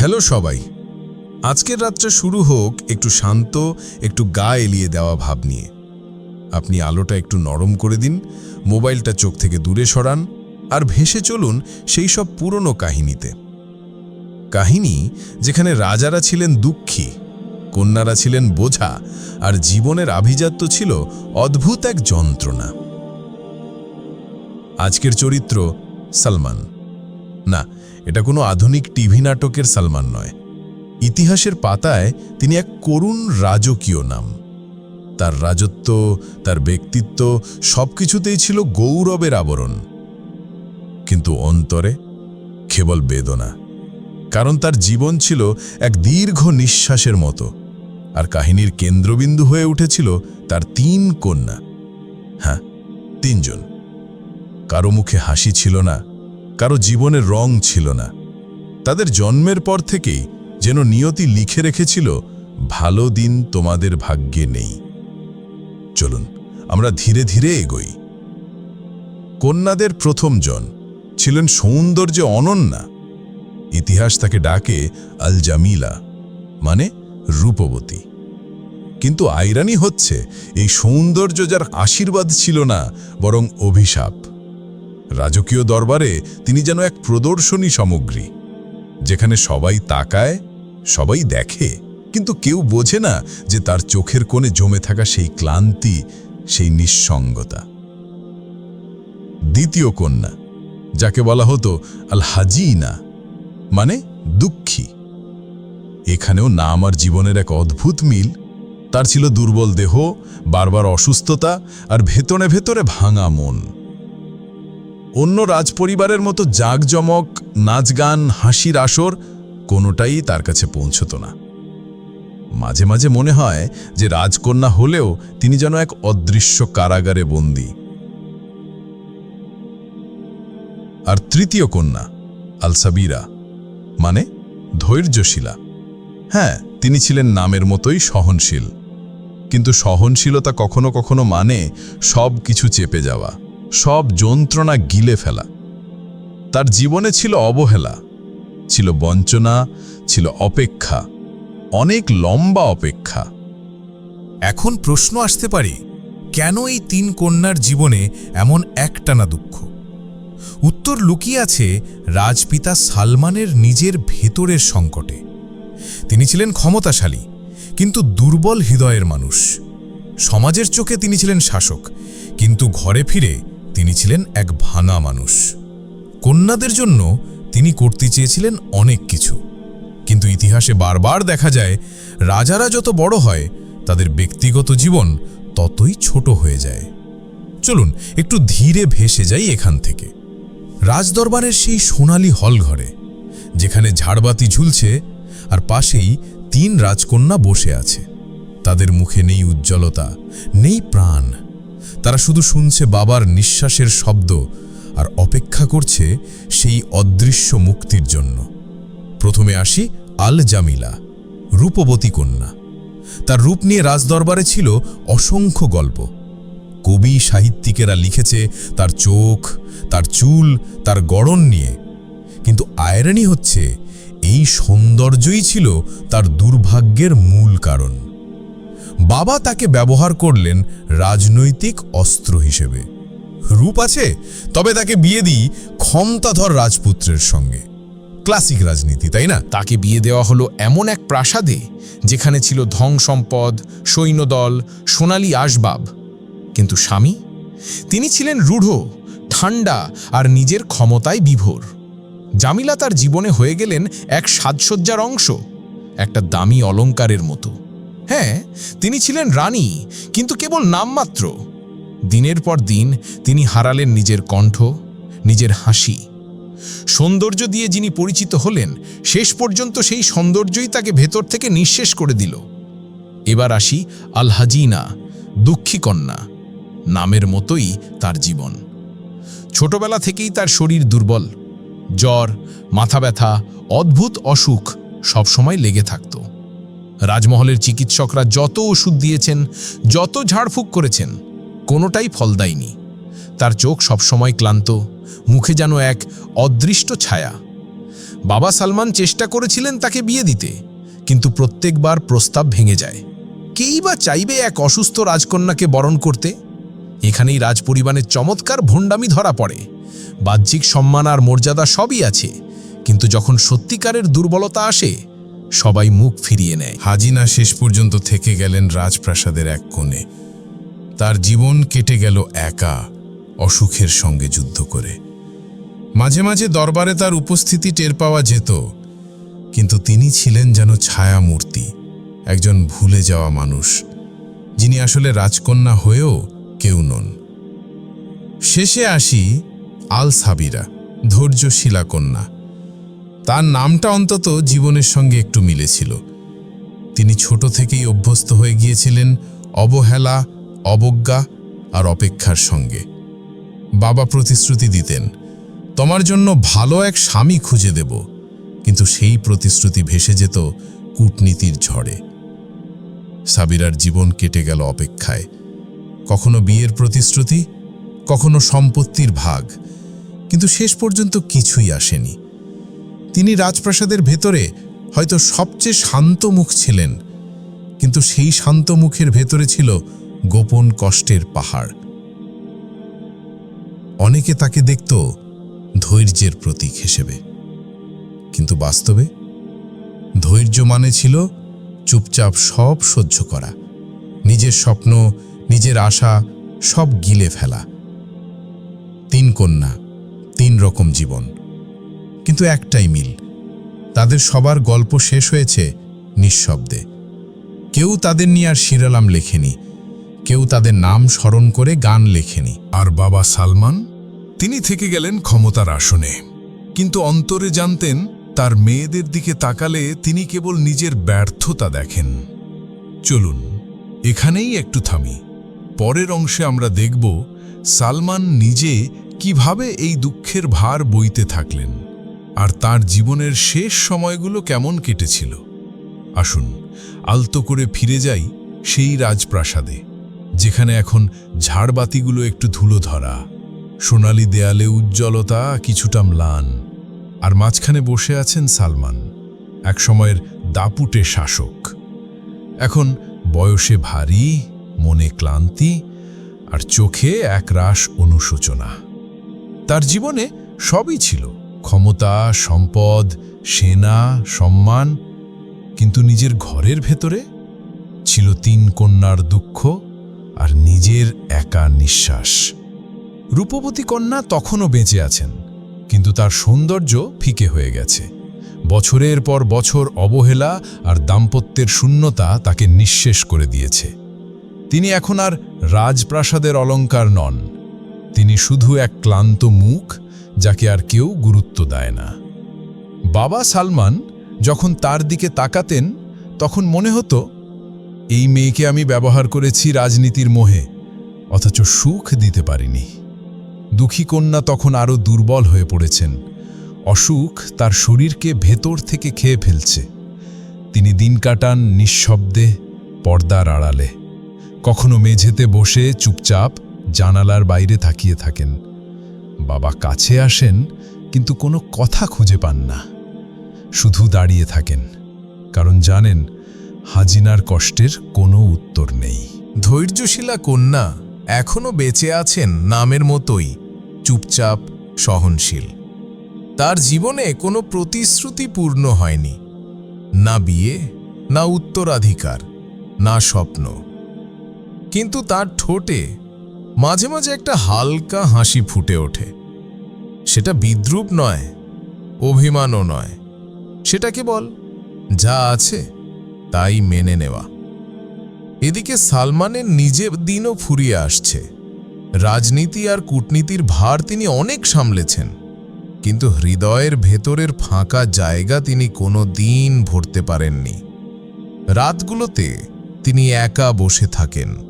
Hello সবাই। আজকের রাতটা শুরু হোক একটু শান্ত, একটু গা এলিয়ে দেওয়া ভাব নিয়ে। আপনি আলোটা একটু নরম করে দিন, মোবাইলটা চোখ থেকে দূরে সরান, আর ভেসে চলুন সেই সব পুরনো কাহিনীতে। কাহিনী যেখানে রাজারা ছিলেন দুঃখী, কন্যারা ছিলেন বোঝা, আর জীবনের আভিজাত্য ছিল অদ্ভুত এক যন্ত্রণা। আজকের চরিত্র সালমান। না এটা কোনো আধুনিক টিভি নাটকের সালমান নয়। ইতিহাসের পাতায় তিনি এক করুণ রাজকীয় নাম। তার রাজত্ব, তার ব্যক্তিত্ব সবকিছুতেই ছিল গৌরবের আবরণ। কিন্তু অন্তরে কেবল বেদনা, কারণ তার জীবন ছিল এক দীর্ঘ নিঃশ্বাসের মতো, আর কাহিনীর কেন্দ্রবিন্দু হয়ে উঠেছিল তার তিন কন্যা। হ্যাঁ তিনজন। কারও মুখে হাসি ছিল না কারও জীবনের রং ছিল না। তাদের জন্মের পর থেকেই যেন নিয়তি লিখে রেখেছিল, ভালো দিন তোমাদের ভাগ্যে নেই। চলুন, আমরা ধীরে ধীরে এগোই। কন্যাদের প্রথম জন ছিলেন সৌন্দর্যে অনন্যা। ইতিহাস তাকে ডাকে আল জামিলা মানে রূপবতী। কিন্তু আইরানি হচ্ছে এই সৌন্দর্য যার আশীর্বাদ ছিল না, বরং অভিশাপ। রাজকীয় দরবারে তিনি যেন এক প্রদর্শনী সামগ্রী, যেখানে সবাই তাকায়, সবাই দেখে, কিন্তু কেউ বোঝে না যে তার চোখের কোণে জমে থাকা সেই ক্লান্তি, সেই নিঃসঙ্গতা। দ্বিতীয় কন্যা, যাকে বলা হতো আল হাজিনা মানে দুঃখী। এখানেও নাম আর জীবনের এক অদ্ভুত মিল, তার ছিল দুর্বল দেহ, বারবার অসুস্থতা আর ভেতরে ভেতরে ভাঙা মন। অন্য রাজপরিবারের মতো জাঁকজমক নাচ গান হাসির আসর কোনোটাই তার কাছে পৌঁছত না। মাঝে মাঝে মনে হয় যে রাজকন্যা হলেও তিনি যেন এক অদৃশ্য কারাগারে বন্দী। আর তৃতীয় কন্যা, আলসাবিরা মানে ধৈর্যশীলা। হ্যাঁ তিনি ছিলেন নামের মতোই সহনশীল। কিন্তু সহনশীলতা কখনো কখনো মানে সব কিছু চেপে যাওয়া। সব যন্ত্রণা গিলে ফেলা। তার জীবনে ছিল অবহেলা, ছিল বঞ্চনা, ছিল অপেক্ষা, অনেক লম্বা অপেক্ষা। এখন প্রশ্ন আসতে পারে, কেন এই তিন কন্যার জীবনে এমন একটানা দুঃখ? উত্তর লুকিয়ে আছে রাজপিতা সালমানের নিজের ভেতরের সংকটে। তিনি ছিলেন ক্ষমতাশালী, কিন্তু দুর্বল হৃদয়ের মানুষ। সমাজের চোখে তিনি ছিলেন শাসক, কিন্তু ঘরে ফিরে তিনি ছিলেন এক ভাঙা মানুষ। কন্যাদের জন্য তিনি করতে চেয়েছিলেন অনেক কিছু। কিন্তু ইতিহাসে বারবার দেখা যায়, রাজারা যত বড় হয়, তাদের ব্যক্তিগত জীবন ততই ছোট হয়ে যায়। চলুন, একটু ধীরে ভেসে যাই এখান থেকে। রাজদরবারের সেই সোনালি হল ঘরে যেখানে ঝাড়বাতি ঝুলছে আর পাশেই তিন রাজকন্যা বসে আছে। তাদের মুখে নেই উজ্জ্বলতা, নেই প্রাণ। তারা শুধু শুনছে বাবার নিঃশ্বাসের শব্দ আর অপেক্ষা করছে সেই অদৃশ্য মুক্তির জন্য। প্রথমে আসি আল জামিলা, রূপবতী কন্যা। তার রূপ নিয়ে রাজদরবারে ছিল অসংখ্য গল্প। কবি সাহিত্যিকেরা লিখেছে তার চোখ, তার চুল, তার গড়ন নিয়ে। কিন্তু আয়রানি হচ্ছে এই সৌন্দর্যই ছিল তার দুর্ভাগ্যের মূল কারণ। বাবা তাকে ব্যবহার করলেন রাজনৈতিক অস্ত্র হিসেবে। রূপ আছে, তবে তাকে বিয়ে দিই ক্ষমতাধর রাজপুত্রের সঙ্গে। ক্লাসিক রাজনীতি, তাই না? তাকে বিয়ে দেওয়া হলো এমন এক প্রাসাদে, যেখানে ছিল ধন সম্পদ, সৈন্যদল, সোনালি আসবাব। কিন্তু স্বামী? তিনি ছিলেন রূঢ় ঠান্ডা আর নিজের ক্ষমতায় বিভোর। জামিলা তার জীবনে হয়ে গেলেন এক সাজসজ্জার অংশ, একটা দামি অলংকারের মতো। হ্যাঁ তিনি ছিলেন রানী, কিন্তু কেবল নামমাত্র। দিনের পর দিন তিনি হারালেন নিজের কণ্ঠ, নিজের হাসি। সৌন্দর্য দিয়ে যিনি পরিচিত হলেন, শেষ পর্যন্ত সেই সৌন্দর্যই তাকে ভেতর থেকে নিঃশেষ করে দিল। এবার আসি আলহাজিনা, দুঃখী কন্যা, নামের মতোই তার জীবন। ছোটবেলা থেকেই তার শরীর দুর্বল, জ্বর, মাথা ব্যথা, অদ্ভুত অসুখ সবসময় লেগে থাকত। রাজমহলের চিকিৎসকরা যত ওষুধ দিয়েছেন, যত ঝাড়ফুঁক করেছেন, কোনোটাই ফল দেয়নি। তার চোখ সবসময় ক্লান্ত, মুখে যেন এক অদৃষ্ট ছায়া। বাবা সালমান চেষ্টা করেছিলেন তাকে বিয়ে দিতে, কিন্তু প্রত্যেকবার প্রস্তাব ভেঙে যায়। কেই বা চাইবে এক অসুস্থ রাজকন্যাকে বরণ করতে? এখানেই রাজপরিবারের চমৎকার ভণ্ডামি ধরা পড়ে। বাহ্যিক সম্মান আর মর্যাদা সবই আছে, কিন্তু যখন সত্যিকারের দুর্বলতা আসে সবাই মুখ ফিরিয়ে নেয়। হাজিনা শেষ পর্যন্ত থেকে গেলেন রাজপ্রাসাদের এক কোণে। তার জীবন কেটে গেল একা, অসুখের সঙ্গে যুদ্ধ করে। মাঝে মাঝে দরবারে তার উপস্থিতি টের পাওয়া যেত, কিন্তু তিনি ছিলেন যেন ছায়ামূর্তি, একজন ভুলে যাওয়া মানুষ, যিনি আসলে রাজকন্যা হয়েও কেউ নন। শেষে আসি আল সাবিরা ধৈর্যশীলা কন্যা। তার নামটা অন্তত জীবনের সঙ্গে একটু মিলেছিল তিনি ছোট থেকেই অভ্যস্ত হয়ে গিয়েছিলেন অবহেলা, অবজ্ঞা আর অপেক্ষার সঙ্গে। বাবা প্রতিশ্রুতি দিতেন, তোমার জন্য ভালো এক স্বামী খুঁজে দেব। কিন্তু সেই প্রতিশ্রুতি ভেসে যেত কূটনীতির ঝড়ে। সাবিরার জীবন কেটে গেল অপেক্ষায়। কখনো বিয়ের প্রতিশ্রুতি, কখনো সম্পত্তির ভাগ। কিন্তু শেষ পর্যন্ত কিছুই আসেনি। তিনি রাজপ্রাসাদের ভেতরে হয়তো সবচেয়ে শান্ত মুখ ছিলেন, কিন্তু সেই শান্ত মুখের ভেতরে ছিল গোপন কষ্টের পাহাড়। অনেকে তাকে দেখত ধৈর্যের প্রতীক হিসেবে, কিন্তু বাস্তবে ধৈর্য মানে ছিল চুপচাপ সব সহ্য করা, নিজের স্বপ্ন, নিজের আশা সব গিলে ফেলা। তিন কন্যা, তিন রকম জীবন। কিন্তু একটাই মিল, তাদের সবার গল্প শেষ হয়েছে নিঃশব্দে। কেউ তাদের নিয়ে আর শিরালাম লেখেনি, কেউ তাদের নাম স্মরণ করে গান লেখেনি। আর বাবা সালমান, তিনি থেকে গেলেন ক্ষমতার আসনে। কিন্তু অন্তরে জানতেন, তার মেয়েদের দিকে তাকালে তিনি কেবল নিজের ব্যর্থতা দেখেন। চলুন, এখানেই একটু থামি। পরের অংশে আমরা দেখব সালমান নিজে কীভাবে এই দুঃখের ভার বইতে থাকলেন। আর তার জীবনের শেষ সময়গুলো কেমন কেটেছিল। আসুন, আলতো করে ফিরে যাই সেই রাজপ্রাসাদে, যেখানে এখন ঝাড়বাতিগুলো একটু ধুলো ধরা, সোনালি দেয়ালে উজ্জ্বলতা কিছুটা ম্লান, আর মাঝখানে বসে আছেন সালমান, এক সময়ের দাপুটে শাসক। এখন বয়সে ভারী, মনে ক্লান্তি, আর চোখে একরাশ অনুশোচনা। তার জীবনে সবই ছিল। ক্ষমতা, সম্পদ, সেনা, সম্মান, কিন্তু নিজের ঘরের ভেতরে ছিল তিন কন্যার দুঃখ আর নিজের একা নিঃশ্বাস। রূপবতী কন্যা তখনও বেঁচে আছেন, কিন্তু তার সৌন্দর্য ফিকে হয়ে গেছে। বছরের পর বছর অবহেলা আর দাম্পত্যের শূন্যতা তাকে নিঃশেষ করে দিয়েছে। তিনি এখন আর রাজপ্রাসাদের অলংকার নন। তিনি শুধু এক ক্লান্ত মুখ যাকে আর কেউ গুরুত্ব দেয় না। বাবা সালমান যখন তার দিকে তাকাতেন, তখন মনে হতো, এই মেয়েকে আমি ব্যবহার করেছি রাজনীতির মোহে, অথচ সুখ দিতে পারিনি। দুঃখী কন্যা তখন আরও দুর্বল হয়ে পড়েছেন। অসুখ তার শরীরকে ভেতর থেকে খেয়ে ফেলছে। তিনি দিন কাটান নিঃশব্দে পর্দার আড়ালে। কখনো মেঝেতে বসে চুপচাপ জানালার বাইরে তাকিয়ে থাকেন। বাবা কাছে আসেন, কিন্তু কোনো কথা খুঁজে পান না। শুধু দাঁড়িয়ে থাকেন, কারণ জানেন হাজিনার কষ্টের কোনো উত্তর নেই। ধৈর্যশীলা কন্যা এখনও বেঁচে আছেন নামের মতোই, চুপচাপ, সহনশীল। তার জীবনে কোনো প্রতিশ্রুতি পূর্ণ হয়নি। না বিয়ে, না উত্তরাধিকার, না স্বপ্ন। কিন্তু তার ঠোঁটে মাঝে মাঝে একটা হালকা হাসি ফুটে ওঠে। সেটা বিদ্রুপ নয়, অভিমানও নয়। সেটা কেবল যা আছে তাই মেনে নেওয়া। এদিকে সালমানের নিজের দিনও ফুরিয়ে আসছে। রাজনীতি আর কূটনীতির ভার তিনি অনেক সামলেছেন, কিন্তু হৃদয়ের ভেতরের ফাঁকা জায়গা তিনি কোনো দিন ভরতে পারেননি। রাতগুলোতে তিনি একা বসে থাকেন।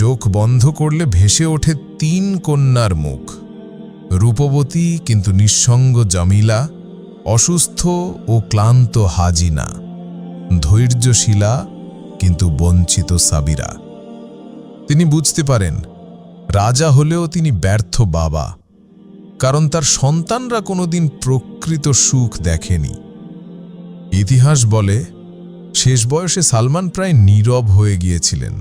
চোখ বন্ধ করলে ভেসে ওঠে তিন কন্যার মুখ। রূপবতী, কিন্তু নিঃসঙ্গ জামিলা, অসুস্থ ও ক্লান্ত হাজিনা। ধৈর্যশীলা, কিন্তু বঞ্চিত সাবিরা। তিনি বুঝতে পারেন, রাজা হলেও তিনি ব্যর্থ বাবা। কারণ তার সন্তানরা কোনোদিন প্রকৃত সুখ দেখেনি। ইতিহাস বলে, শেষ বয়সে সালমান প্রায় নীরব হয়ে গিয়েছিলেন।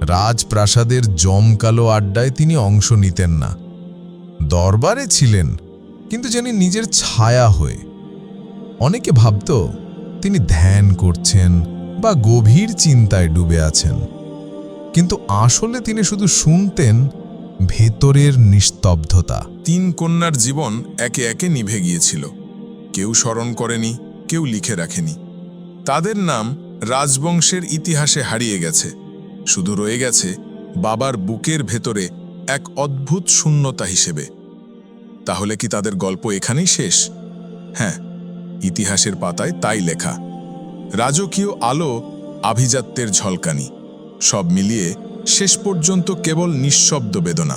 রাজপ্রাসাদের জমকালো আড্ডায় তিনি অংশ নিতেন না। দরবারে ছিলেন, কিন্তু যেন নিজের ছায়া হয়ে। অনেকে ভাবত তিনি ধ্যান করছেন বা গভীর চিন্তায় ডুবে আছেন। কিন্তু আসলে তিনি শুধু শুনতেন ভেতরের নিস্তব্ধতা। তিন কন্যার জীবন একে একে নিভে গিয়েছিল। কেউ স্মরণ করেনি, কেউ লিখে রাখেনি। তাদের নাম রাজবংশের ইতিহাসে হারিয়ে গেছে। শুধু রয়ে গেছে বাবার বুকের ভেতরে এক অদ্ভুত শূন্যতা হিসেবে। তাহলে কি তাদের গল্প এখানেই শেষ? হ্যাঁ ইতিহাসের পাতায় তাই লেখা। রাজকীয় আলো, আভিজাত্যের ঝলকানি, সব মিলিয়ে শেষ পর্যন্ত কেবল নিঃশব্দ বেদনা।